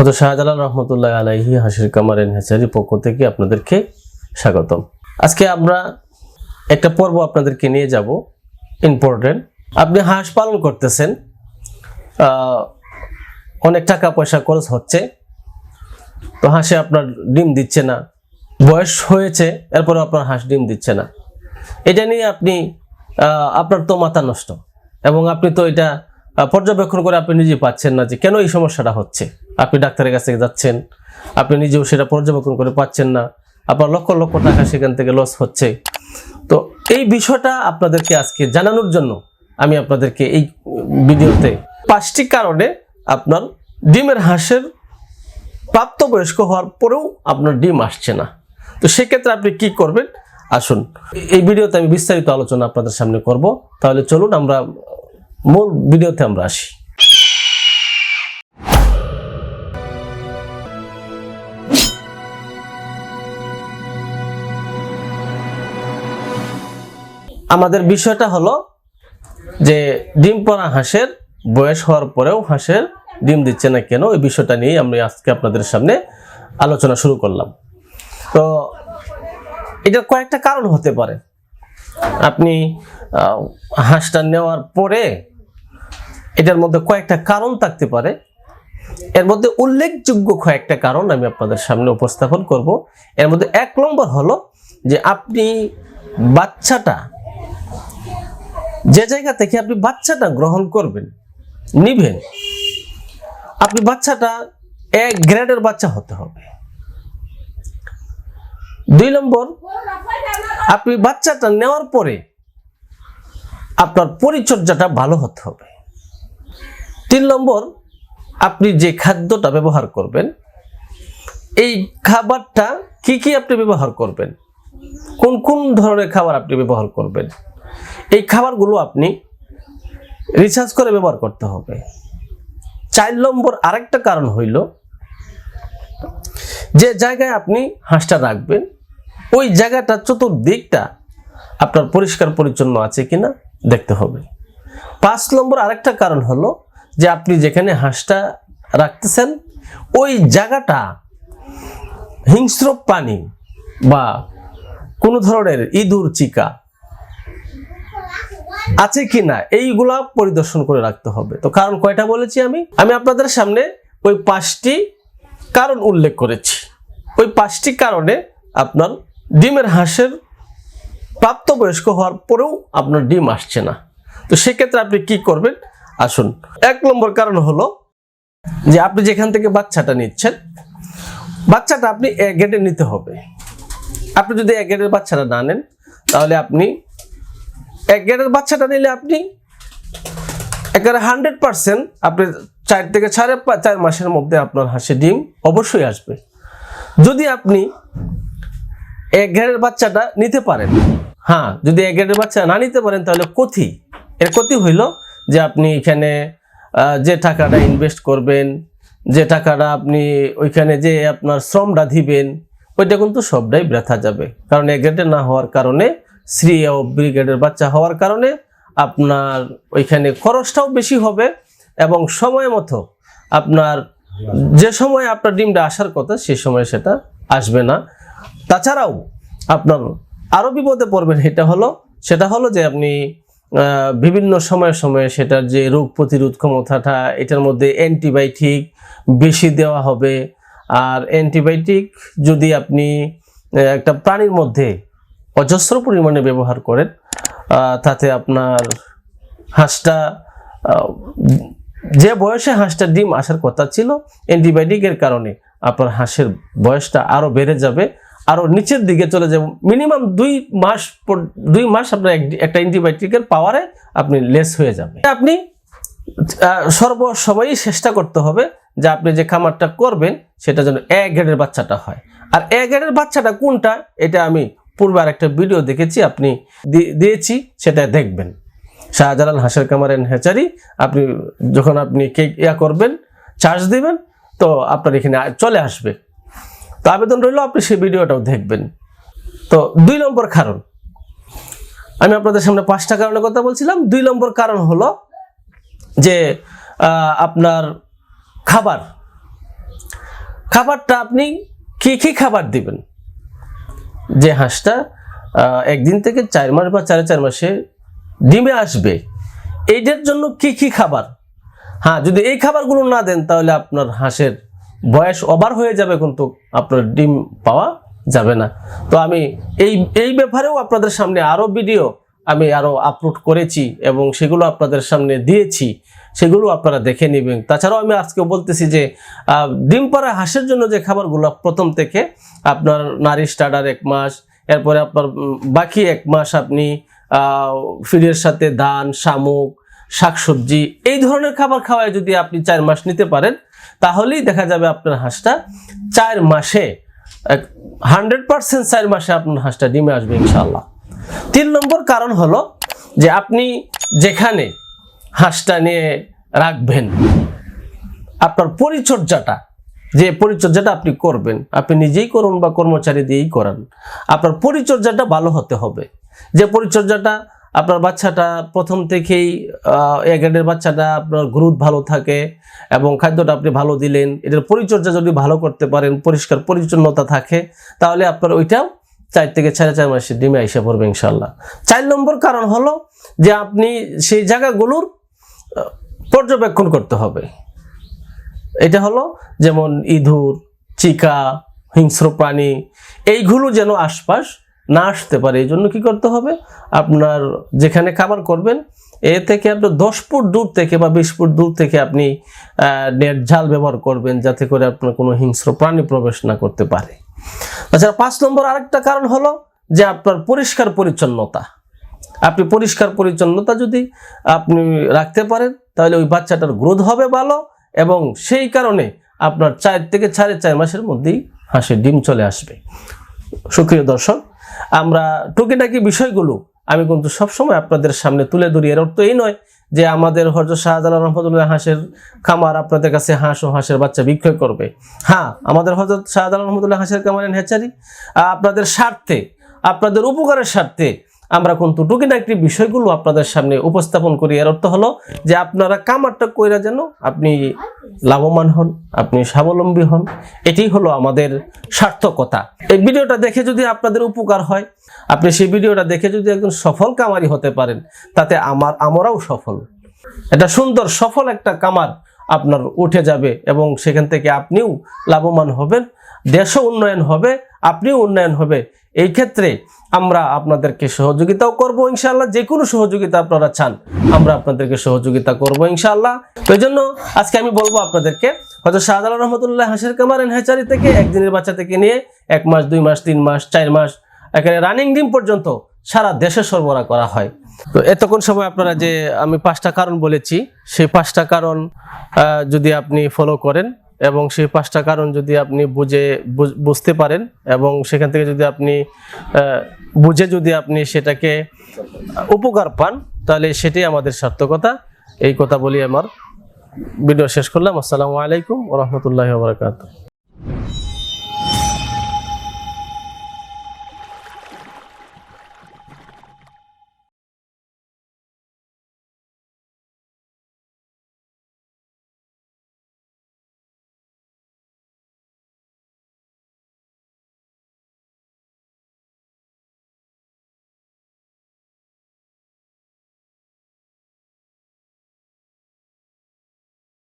হয়তো শাহজালাল রহমতুল্লাহ আলাইহি হাসির কামার এনহেসারির পক্ষ থেকে আপনাদেরকে স্বাগতম। আজকে আমরা একটা পর্ব আপনাদেরকে নিয়ে যাব ইম্পর্টেন্ট আপনি হাঁস পালন করতেছেন অনেক টাকা পয়সা খরচ হচ্ছে, তো হাঁসে আপনার ডিম দিচ্ছে না, বয়স হয়েছে, এরপরে আপনার হাঁস ডিম দিচ্ছে না। এটা নিয়ে আপনি আপনার তো মাথা নষ্ট, এবং আপনি তো এটা পর্যবেক্ষণ করে আপনি নিজে পাচ্ছেন না যে কেন এই সমস্যাটা হচ্ছে। আপনি ডাক্তারের কাছে যাচ্ছেন, আপনি নিজেও সেটা পর্যবেক্ষণ করে পাচ্ছেন না আপনার লক্ষ লক্ষ টাকা সেখান থেকে লস হচ্ছে। তো এই বিষয়টা আপনাদেরকে আজকে জানানোর জন্য আমি আপনাদেরকে এই ভিডিওতে পাঁচটি কারণে আপনার ডিমের হাঁসের প্রাপ্তবয়স্ক হওয়ার পরেও আপনার ডিম আসছে না। তো সেক্ষেত্রে আপনি কি করবেন? আসুন, এই ভিডিওতে আমি বিস্তারিত আলোচনা আপনাদের সামনে করব। তাহলে চলুন আমরা মূল ভিডিওতে আমরা আসি। আমাদের বিষয়টা হলো যে ডিম পড়া হাঁসের বয়স হওয়ার পরেও হাঁসের ডিম দিচ্ছে না কেন? এই বিষয়টা নিয়ে আমি আজকে আপনাদের সামনে আলোচনা শুরু করলাম। তো এটার কয়েকটা কারণ হতে পারে। আপনি হাঁসটা নেওয়ার পরে এটার মধ্যে কয়েকটা কারণ থাকতে পারে। এর মধ্যে উল্লেখযোগ্য কয়েকটা কারণ আমি আপনাদের সামনে উপস্থাপন করব। এর মধ্যে এক নম্বর হলো যে আপনি বাচ্চাটা যে জায়গা থেকে আপনি বাচ্চাটা গ্রহণ করবেন, নিবেন, আপনি বাচ্চাটা এক গ্রেডের বাচ্চা হতে হবে। দুই নম্বর, আপনি বাচ্চাটা নেওয়ার পরে আপনার পরিচর্যাটা ভালো হতে হবে। তিন নম্বর, আপনি যে খাদ্যটা ব্যবহার করবেন, এই খাবারটা কি কি আপনি ব্যবহার করবেন? কোন কোন ধরনের খাবার আপনি ব্যবহার করবেন? খাবারগুলো আপনি রিসার্চ করে ব্যবহার করতে হবে। চার নম্বর আরেকটা কারণ হইল, যে জায়গায় আপনি হাঁসটা রাখবেন, ওই জায়গাটা চতুর্দিকটা আপনার পরিষ্কার পরিচ্ছন্ন আছে কিনা দেখতে হবে। পাঁচ নম্বর আরেকটা কারণ হলো, যে আপনি যেখানে হাঁসটা রাখতেছেন, ওই জায়গাটা হিংস্র প্রাণী বা কোনো ধরনের ইঁদুর, চিকা আছে কি না, এইগুলা পরিদর্শন করে রাখতে হবে। তো কারণ কয়টা বলেছি আমি? আমি আপনাদের সামনে ওই পাঁচটি কারণ উল্লেখ করেছি। ওই পাঁচটি কারণে আপনার ডিমের হাঁসের প্রাপ্তবয়স্ক হওয়ার পরেও আপনার ডিম আসছে না। তো সেক্ষেত্রে আপনি কি করবেন? আসুন। এক নম্বর কারণ হলো যে আপনি যেখান থেকে বাচ্চাটা নিচ্ছেন, বাচ্চাটা আপনি এক গেটে নিতে হবে। আপনি যদি এক গেটের বাচ্চাটা না নেন, তাহলে আপনি এক গেটের বাচ্চাটা নিলে আপনি একেবারে হান্ড্রেড পার্সেন্ট আপনি চার থেকে সাড়ে চার মাসের মধ্যে আপনার হাঁসে ডিম অবশ্যই আসবে। যদি আপনি এক গ্রেডের বাচ্চাটা নিতে পারেন হ্যাঁ যদি এক গ্রেডের বাচ্চা না নিতে পারেন তাহলে ক্ষতি। এর ক্ষতি হইল যে আপনি এখানে যে টাকাটা ইনভেস্ট করবেন, যে টাকাটা আপনি ওইখানে যে আপনার শ্রমটা দিবেন, ওইটা কিন্তু সবটাই বৃথা যাবে। কারণ এক গ্রেডের না হওয়ার কারণে শ্রী ব্রিগেডের বাচ্চা হওয়ার কারণে আপনার ওইখানে খরচটাও বেশি হবে এবং সময় মতো আপনার যে সময় আপনার ডিমটা আসার কথা সেই সময় সেটা আসবে না। তাছাড়াও আপনার আরও বিপদে পড়বেন, এটা হলো, সেটা হলো যে আপনি বিভিন্ন সময়ে সময়ে সেটার যে রোগ প্রতিরোধ ক্ষমতাটা, এটার মধ্যে অ্যান্টিবায়োটিক বেশি দেওয়া হবে। আর অ্যান্টিবায়োটিক যদি আপনি একটা প্রাণীর মধ্যে অজস্র পরিমাণে ব্যবহার করেন তাতে আপনার হাঁসটা যে বয়সে হাঁসটা ডিম আসার কথা ছিল অ্যান্টিবায়োটিকের কারণে আপনার হাঁসের বয়সটা আরও বেড়ে যাবে আরও নিচের দিকে চলে যাবে। মিনিমাম দুই মাস দুই মাস আপনার এক- একটা অ্যান্টিবায়োটিকের পাওয়ারে আপনি লেস হয়ে যাবে। আপনি সর্ব সবাই চেষ্টা করতে হবে যে আপনি যে খামারটা করবেন, সেটা যেন এ গ্রেডের বাচ্চাটা হয়। আর এ গ্রেডের বাচ্চাটা কোনটা, এটা আমি পূর্বে আরেকটা ভিডিও দেখেছি, আপনি দিয়েছি, সেটা দেখবেন। শাহজালাল হাঁসের কামার হ্যাচারি, আপনি যখন আপনি কেক ইয়া করবেন চার্জ দিবেন, তো আপনার এখানে চলে আসবে। তো আবেদন রইল, আপনি সেই ভিডিওটাও দেখবেন। তো দুই নম্বর কারণ। আমি আপনাদের সামনে পাঁচটা কারণের কথা বলছিলাম। দুই নম্বর কারণ হলো যে আপনার খাবার। খাবারটা আপনি কি কি খাবার দিবেন? যে হাঁসটা একদিন থেকে চার মাস বা চারে চার মাসে ডিমে আসবে, এইটার জন্য কি কি খাবার? হ্যাঁ যদি এই খাবারগুলো না দেন, তাহলে আপনার হাঁসের বয়স ওভার হয়ে যাবে কিন্তু আপনার ডিম পাওয়া যাবে না। তো আমি এই এই ব্যাপারেও আপনাদের সামনে আরও ভিডিও আমি আরও আপলোড করেছি এবং সেগুলো আপনাদের সামনে দিয়েছি। সেগুলো আপনারা দেখে নেবেন। তাছাড়াও আমি আজকে বলতেছি যে ডিম পাড়া হাঁসের জন্য যে খাবারগুলো প্রথম থেকে আপনার নারী স্টার্টার এক মাস, এরপরে আপনার বাকি এক মাস আপনি ফিডের সাথে ধান, শামুক, শাকসবজি এই ধরনের খাবার খাওয়ায় যদি আপনি চার মাস নিতে পারেন, তাহলেই দেখা যাবে আপনার হাঁসটা চার মাসে হান্ড্রেড পার্সেন্ট চার মাসে আপনার হাঁসটা ডিমে আসবে ইনশাল্লাহ তিন নম্বর কারণ হলো যে, আপনি যেখানে হাঁসটা নিয়ে রাখবেন। আপনার পরিচর্যাটা, যে পরিচর্যাটা আপনি করবেন, আপনি নিজেই করুন বা কর্মচারী দিয়েই করান, আপনার পরিচর্যাটা ভালো হতে হবে। যে পরিচর্যাটা আপনার বাচ্চাটা প্রথম থেকেই এগারের বাচ্চাটা আপনার গ্রোথ ভালো থাকে এবং খাদ্যটা আপনি ভালো দিলেন, এটার পরিচর্যা যদি ভালো করতে পারেন, পরিষ্কার পরিচ্ছন্নতা থাকে, তাহলে আপনার ওইটাও চার থেকে সাড়ে চার মাসের ডিমে এসে পড়বে ইনশাল্লাহ চার নম্বর কারণ হলো যে আপনি সেই জায়গাগুলোর পর্যবেক্ষণ করতে হবে। এটা হলো যেমন ইঁদুর, চিকা, হিংস্র প্রাণী, এইগুলো যেন আশপাশ না আসতে পারে। এই জন্য কী করতে হবে? আপনার যেখানে খাবার করবেন, এ থেকে আপনার দশ ফুট দূর থেকে বা বিশ ফুট দূর থেকে আপনি নেট জাল ব্যবহার করবেন যাতে করে আপনার কোনো হিংস্র প্রাণী প্রবেশ না করতে পারে। আচ্ছা পাঁচ নম্বর আরেকটা কারণ হলো যে আপনার পরিষ্কার পরিচ্ছন্নতা। আপনি পরিষ্কার পরিচ্ছন্নতা যদি আপনি রাখতে পারেন, তাহলে ওই বাচ্চাটার গ্রোথ হবে ভালো এবং সেই কারণে আপনার চার থেকে সাড়ে চার মাসের মধ্যেই হাঁসের ডিম চলে আসবে। সুপ্রিয় দর্শক, আমরা টুকিটাকি বিষয়গুলো আমি কিন্তু সবসময় আপনাদের সামনে তুলে ধরি। এর অর্থ এই নয় যে আমাদের হজরত শাহজালাল রহমতুল্লাহ হাঁসের খামার আপনাদের কাছে হাঁস ও হাঁসের বাচ্চা বিক্রয় করবে। হ্যাঁ আমাদের হজরত শাহজালাল রহমতুল্লাহ হাঁসের খামার এন্ড হ্যাচারি, আপনাদের স্বার্থে, আপনাদের উপকারের স্বার্থে আমরা কিন্তু টুকিটাকি বিষয়গুলো আপনাদের সামনে উপস্থাপন করি। এর অর্থ হলো যে আপনারা কামারটা কইরা যেন আপনি লাভবান হন, আপনি স্বাবলম্বী হন, এটি হলো আমাদের সার্থকতা। এই ভিডিওটা দেখে যদি আপনাদের উপকার হয়, আপনি সেই ভিডিওটা দেখে যদি একজন সফল কামারি হতে পারেন, তাতে আমার, আমরাও সফল। এটা সুন্দর, সফল একটা কামার আপনার উঠে যাবে এবং সেখান থেকে আপনিও লাভবান হবেন, দেশও উন্নয়ন হবে, আপনিও উন্নয়ন হবে। এই ক্ষেত্রে আমরা আপনাদেরকে সহযোগিতাও করব, ইনশাআল্লাহ। যে কোনো সহযোগিতা আপনারা চান, আমরা আপনাদেরকে সহযোগিতা করব, ইনশাআল্লাহ। তো জন্য আজকে আমি বলব আপনাদেরকে হয়তো শাহজালাল রহমতুল্লাহ হাসির কামার হ্যাচারি থেকে একদিনের বাচ্চা থেকে নিয়ে এক মাস, দুই মাস, তিন মাস, চার মাস, এখানে রানিং ডিম পর্যন্ত সারা দেশে সরবরাহ করা হয়। তো এতক্ষণ সময় আপনারা যে আমি পাঁচটা কারণ বলেছি, সেই পাঁচটা কারণ যদি আপনি ফলো করেন এবং সেই পাঁচটা কারণ যদি আপনি বুঝে, বুঝ- বুঝতে পারেন এবং সেখান থেকে যদি আপনি বুঝে যদি আপনি সেটাকে উপকার পান, তাহলে সেটাই আমাদের সার্থকতা। এই কথা বলি আমার। ভিডিও শেষ করলাম। আসসালামু আলাইকুম রহমতুল্লাহ বারকাত